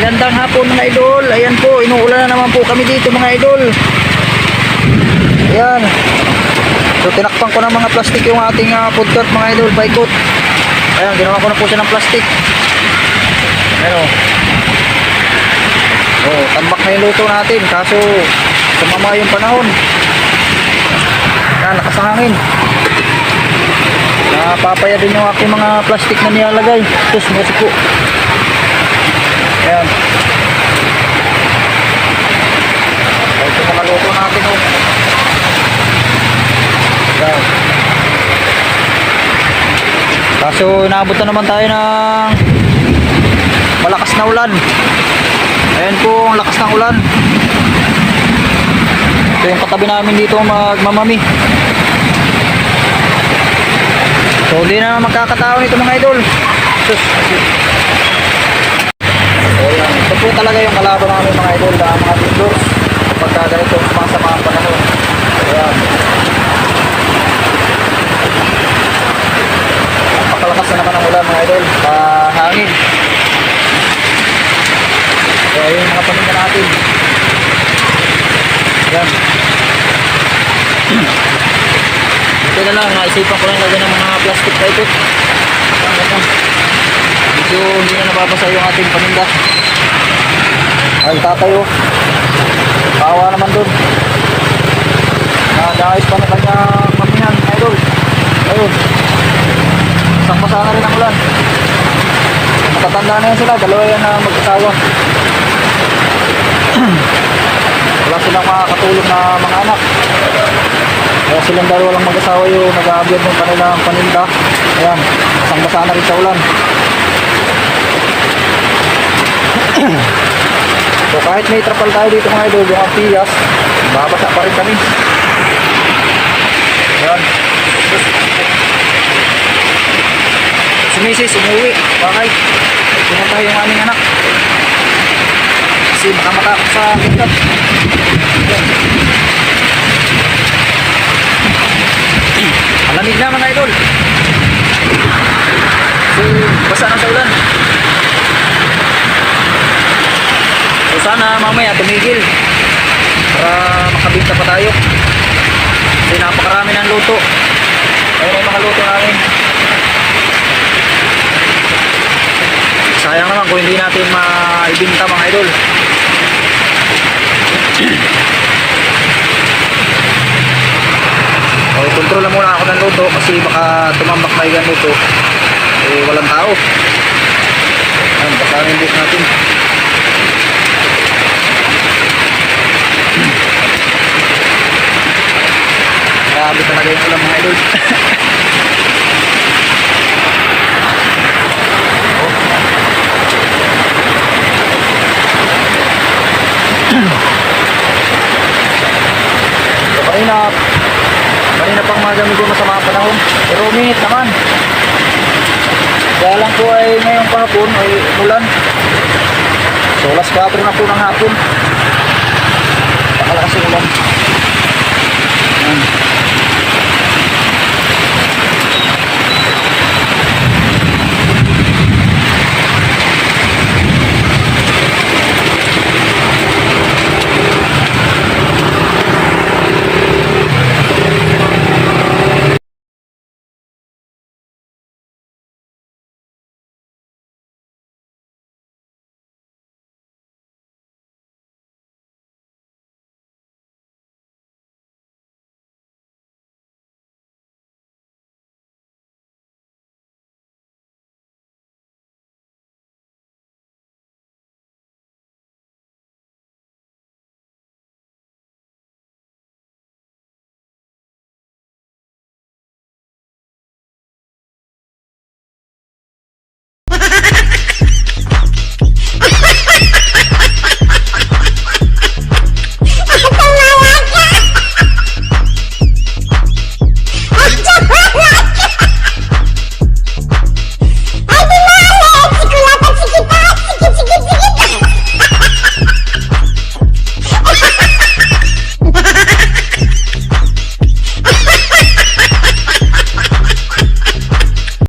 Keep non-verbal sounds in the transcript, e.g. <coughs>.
Magandang hapon mga idol. Ayan po, inuulan na naman po kami dito mga idol. Ayan. So tinakpan ko ng mga plastic yung ating uh, food cart mga idol, baikot. Ayan, ginawa ko na po siya ng plastic. Ayan o. Oh, tambak na yung luto natin. Kaso, sumama yung panahon. Ayan, lakas ang hangin. Napapaya din yung aking mga plastic na nilalagay. Tapos, musik po. Ayan. Ito mga luto natin oh. Ayan. Kaso inaabot na naman tayo ng malakas na ulan. Ayan po ang lakas ng ulan. Ito yung katabi namin dito magmamami. So hindi na magkakataon ito mga idol. Sus. So yan. Ito po talaga yung kalaban namin mga idol na mga vendors. Kapag ganito sumasama ang panahon. Ayan. Napakalakas na naman ang ulan mga idol. Pahangin. So ayun mga paninda natin. Ayan. <clears throat> Ito na lang, naisipan ko lang lagyan ng mga plastic na ito. Ayan, ayan. Medyo hindi na nababasa yung ating paninda. Ay, tatay oh. Kawa naman dun. Nag-aayos pa na kanyang mamihan, idol. Ayun. Isang basa na rin ang ulan. Matatanda na yan sila, dalawa yan na mag-asawa. <clears throat> Wala silang makakatulong na mga anak. Kaya silang dalawa lang mag-asawa yung nag-aabyad ng kanilang paninda. Ayan, isang basa na rin sa ulan. Kahit may trapal tayo dito mga idol, yung Apias, babasa pa rin kami. Ayan. Si Mrs. umuwi. Bakit? Pumunta yung aming anak. Kasi makamatakot sa kitkat. Ayan. Malamig na mga idol. So, basa na sa ulan. So, sana mamaya tumigil para makabinta pa tayo. Kasi napakarami ng luto. Ayun yung mga luto namin. Sayang naman kung hindi natin maibinta mga idol. O, kontrol lang muna ako ng luto kasi baka tumambak na yung luto. Eh, walang tao. Ayan, baka bus natin. Grabe talaga yung ulam mga idol. <coughs> So, kanina, kanina pang magamit ko masama ang panahon. Pero uminit naman. Kaya lang po ay ngayong kahapon ay ulan. So, alas 4 na po ng hapon. Pakalakas yung ulan. Ayan.